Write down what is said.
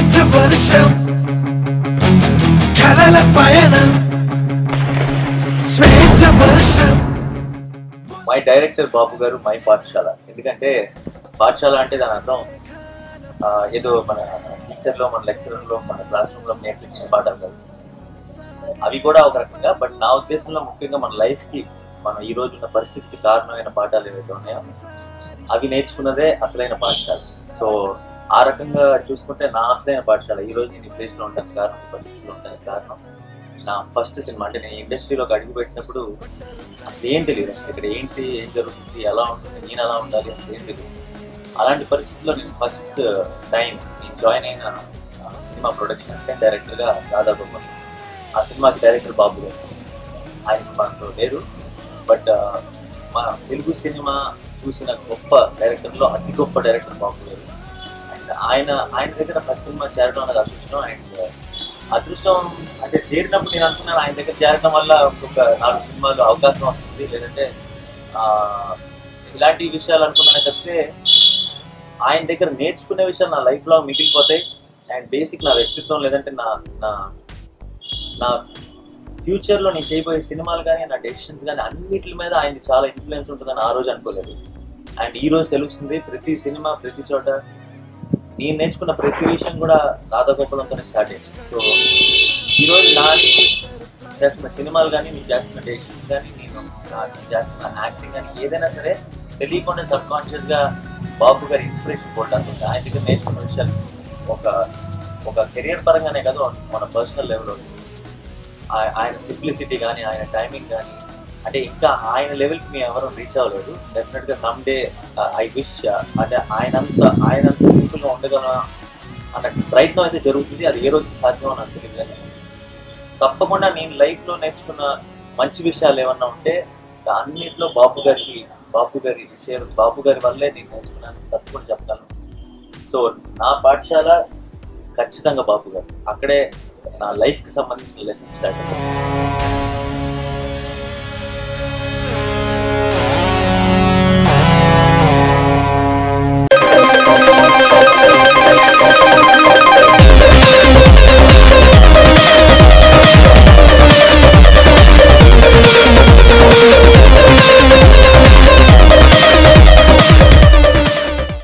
స్వేచ్ఛ వర్షం కలల పయనం స్వేచ్ఛ వర్షం. మై డైరెక్టర్ బాబు గారు మై పాఠశాల. ఎందుకంటే పాఠశాల అంటే దాని అర్థం ఏదో మన టీచర్లో మన లెక్చరర్లో మన క్లాస్ రూమ్లో నేర్పించిన పాఠాలు కాదు. అవి కూడా ఒక రకంగా బట్ నా ఉద్దేశంలో ముఖ్యంగా మన లైఫ్కి మనం ఈ రోజు ఉన్న పరిస్థితికి కారణమైన పాఠాలు ఏవైతే ఉన్నాయో అవి నేర్చుకున్నదే అసలైన పాఠశాల. సో ఆ రకంగా చూసుకుంటే నా అసలైన పాఠశాల. ఈ రోజు నేను ఈ ప్లేస్లో ఉండడానికి కారణం ఈ పరిస్థితిలో ఉండడానికి కారణం నా ఫస్ట్ సినిమా అంటే నేను ఇండస్ట్రీలోకి అడుగు పెట్టినప్పుడు అసలు ఏం తెలియదు. అసలు ఇక్కడ ఏంటి ఏం జరుగుతుంది ఎలా ఉంటుంది నేను ఎలా ఉండాలి అసలు ఏం తెలియదు. అలాంటి పరిస్థితుల్లో నేను ఫస్ట్ టైం నేను జాయిన్ అయిన సినిమా ప్రొడక్షన్ అసిస్టెంట్ డైరెక్టర్గా దాదాపు ఆ సినిమాకి డైరెక్టర్ బాబు గారు. ఆయన మనతో లేరు. బట్ మన తెలుగు సినిమా చూసిన గొప్ప డైరెక్టర్లో అతి గొప్ప డైరెక్టర్ బాబు గారు. అండ్ ఆయన ఆయన దగ్గర ఫస్ట్ సినిమా చేరడం అనేది అదృష్టం. అండ్ uh, అదృష్టం అంటే చేరినప్పుడు నేను అనుకున్నాను ఆయన దగ్గర చేరడం వల్ల ఒక నాలుగు సినిమాలు అవకాశం వస్తుంది. లేదంటే ఇలాంటి విషయాలు అనుకున్నాను తప్పితే ఆయన దగ్గర నేర్చుకునే విషయాలు నా లైఫ్లో మిగిలిపోతాయి. అండ్ బేసిక్ నా వ్యక్తిత్వం లేదంటే నా నా నా ఫ్యూచర్లో నేను చేయబోయే సినిమాలు కానీ నా డెసిషన్స్ కానీ అన్నిటి మీద ఆయనకి చాలా ఇన్ఫ్లుయెన్స్ ఉంటుందని ఆ రోజు అనుకోలేదు. అండ్ ఈ రోజు తెలుస్తుంది ప్రతి సినిమా ప్రతి చోట నేను నేర్చుకున్న ప్రతి విషయం కూడా రాధాగోపాలంతోనే స్టార్ట్ అయింది. సో ఈరోజు నా చేస్తున్న సినిమాలు కానీ నేను చేస్తున్న డెసిషన్స్ కానీ నేను చేస్తున్న యాక్టింగ్ కానీ ఏదైనా సరే తెలియకుండా సబ్ కాన్షియస్గా బాబు గారి ఇన్స్పిరేషన్ పోవడానికి ఆయన దగ్గర నేర్చుకున్న విషయాలు ఒక ఒక కెరియర్ పరంగానే కాదు మన పర్సనల్ లెవెల్ వచ్చింది. ఆయన సింప్లిసిటీ కానీ ఆయన టైమింగ్ కానీ అంటే ఇంకా ఆయన లెవెల్కి మేము ఎవరు రీచ్ అవ్వలేదు. డెఫినెట్గా సమ్ డే ఐ విష్ అంటే ఆయనంత ఆయనంత సింపుల్గా ఉండగల అన్న ప్రయత్నం అయితే జరుగుతుంది. అది ఏ రోజుకి సాధ్యమో నాకు తెలియదు కానీ. తప్పకుండా నేను లైఫ్లో నేర్చుకున్న మంచి విషయాలు ఏమన్నా ఉంటే అన్నింటిలో బాపు గారికి బాపు గారి షేర్ బాపు గారి వల్లే నేను నేర్చుకున్నాను. తప్పకుండా చెప్పగలను. సో నా పాఠశాల ఖచ్చితంగా బాపు గారు. అక్కడే నా లైఫ్కి సంబంధించిన లెసన్స్ స్టార్ట్ అయ్యాయి